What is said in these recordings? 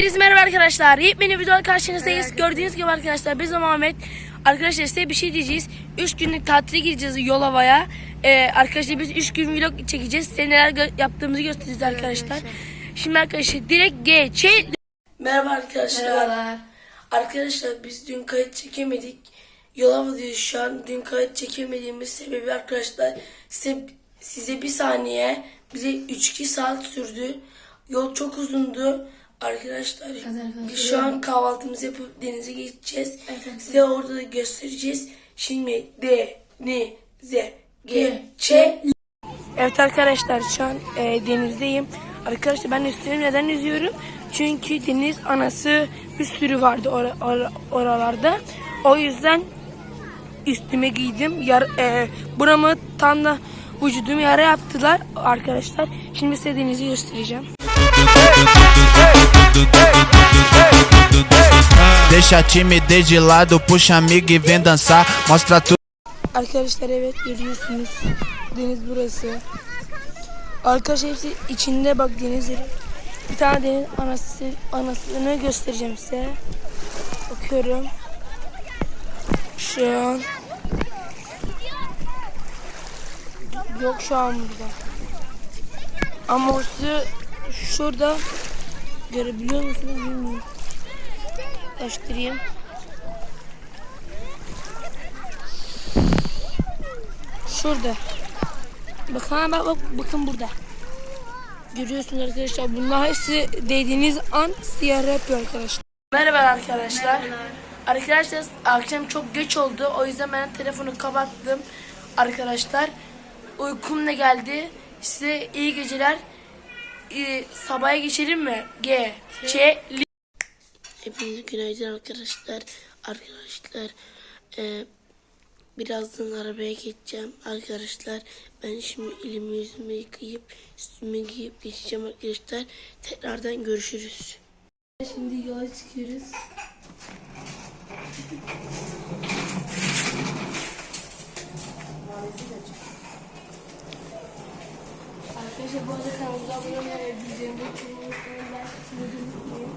Herkese merhaba arkadaşlar. Yepyeni video karşınızdayız. Gördüğünüz gibi arkadaşlar biz Muhammed. Arkadaşlar size bir şey diyeceğiz. 3 günlük tatile gideceğiz Yolova'ya. Ee, arkadaşlar biz 3 gün vlog çekeceğiz. Size neler gö- yaptığımızı göstereceğiz arkadaşlar. Şimdi arkadaşlar direkt geçelim. Merhaba arkadaşlar. Merhabalar. Arkadaşlar biz dün kayıt çekemedik. Yolova'dayız şu an. Dün kayıt çekemediğimiz sebebi arkadaşlar size, size bir saniye bize 3-2 saat sürdü. Yol çok uzundu. Arkadaşlar biz şu an kahvaltımızı yapıp denize geçeceğiz. Size orada da göstereceğiz. Şimdi denize geçelim. Evet arkadaşlar şu an e, denizdeyim. Arkadaşlar ben üstüne neden yüzüyorum? Çünkü deniz anası bir sürü vardı ora- ora- oralarda. O yüzden üstüme giydim. Yar, e, buramı tam da vücudumu yara yaptılar arkadaşlar. Şimdi size denizi göstereceğim. Deixa timidez de lado, puxa amigo e vem dançar. Mostra tudo. Arkadaşlar evet görüyorsunuz. Deniz burası. Arkadaşlar hepsi içinde bak denizleri. Bir tane deniz anası, anasını göstereceğim size. Bakıyorum. Şu an. Yok şu an burada. Ama orası şurada. Görebiliyor musunuz bilmiyorum. Göstereyim. Şurada. Bakın bak, bak bakın burada. Görüyorsunuz arkadaşlar bunlar hepsi değdiğiniz an siyah yapıyor arkadaşlar. Merhaba arkadaşlar. Arkadaşlar akşam çok geç oldu. O yüzden ben telefonu kapattım. Arkadaşlar uykum da geldi. Size iyi geceler. Ee, sabaha geçelim mi? G. Ç. Li. Hepinize günaydın arkadaşlar. Arkadaşlar e, Birazdan arabaya geçeceğim arkadaşlar. Ben şimdi elimi yüzümü yıkayıp üstümü giyip geçeceğim arkadaşlar. Tekrardan görüşürüz. Şimdi yola çıkıyoruz. Abone olmayı, bildirimleri açmayı unutmayın. Ben sizi unutmayın.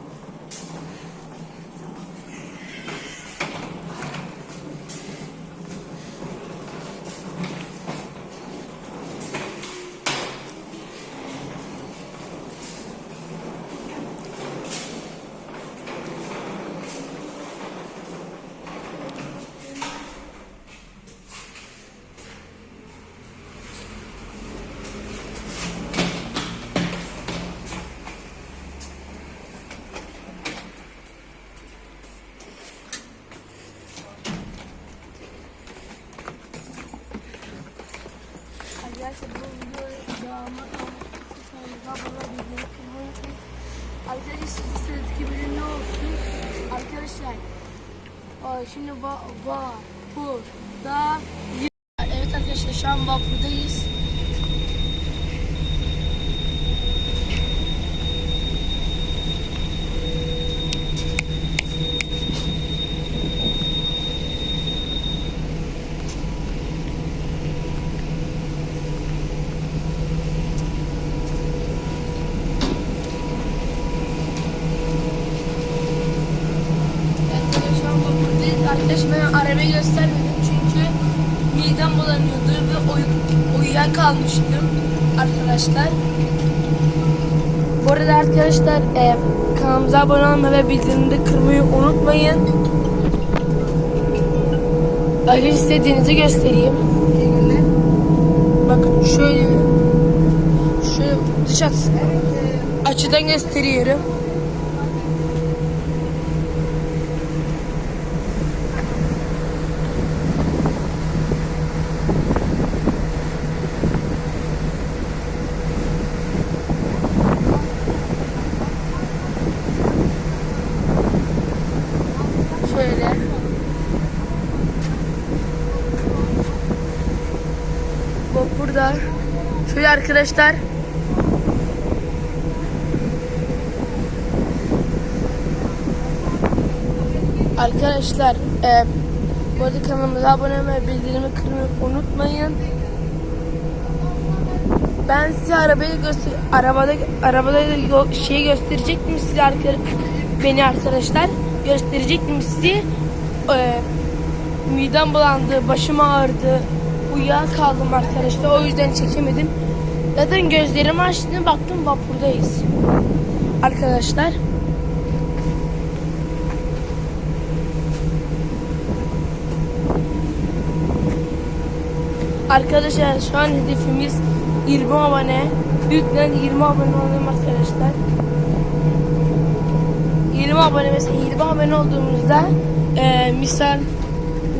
Arkadaşlar bu videoyu devamı Arkadaşlar sizi sıradaki bölüm ne olsun? Arkadaşlar şimdi va vapurda Evet arkadaşlar şu an vapurdayız. Evet, şu an vapurdayız. Arkadaşlar ben arabayı göstermedim çünkü midem bulanıyordu ve uy uyuyakalmıştım arkadaşlar. Bu arada arkadaşlar e, kanalımıza abone olmayı ve bildirimde kırmayı unutmayın. Size denizi göstereyim. Bakın şöyle şu dış açıdan gösteriyorum. Şöyle. Bak burada. Şöyle arkadaşlar. Arkadaşlar e, bu arada kanalımıza abone olmayı bildirimi kırmayı unutmayın. Ben size arabayı göster arabada arabada yol şeyi gösterecektim size arkadaşlar. beni arkadaşlar. Gösterecektim sizi. Ee, midem bulandı, başım ağrıdı. Uyuyakaldım arkadaşlar. O yüzden çekemedim. Zaten gözlerimi açtım baktım vapurdayız. Arkadaşlar. Arkadaşlar şu an hedefimiz 20 abone. Lütfen 20 abone olalım arkadaşlar. 20 abone mesela 20 abone olduğumuzda eee, misal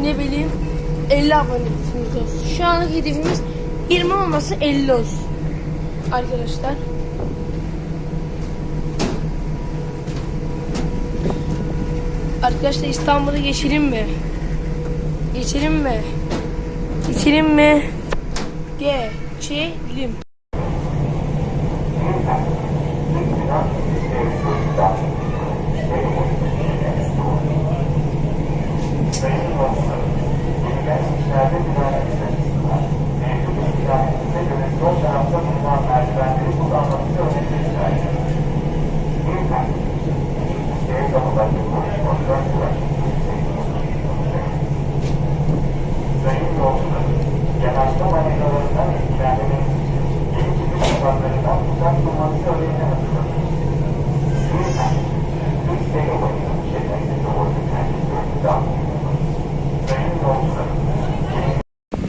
ne bileyim 50 abone hedefimiz olsun. Şu anlık hedefimiz 20 olması 50 olsun. Arkadaşlar. Arkadaşlar İstanbul'a geçelim mi? Geçelim mi? Geçelim mi? Geçelim.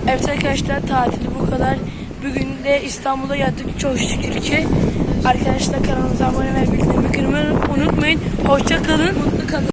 Evet arkadaşlar tatil bu kadar. Bugün de İstanbul'a geldik çok şükür ki. Arkadaşlar kanalımıza abone kırmayı unutmayın. Hoşça kalın. Mutlu kalın.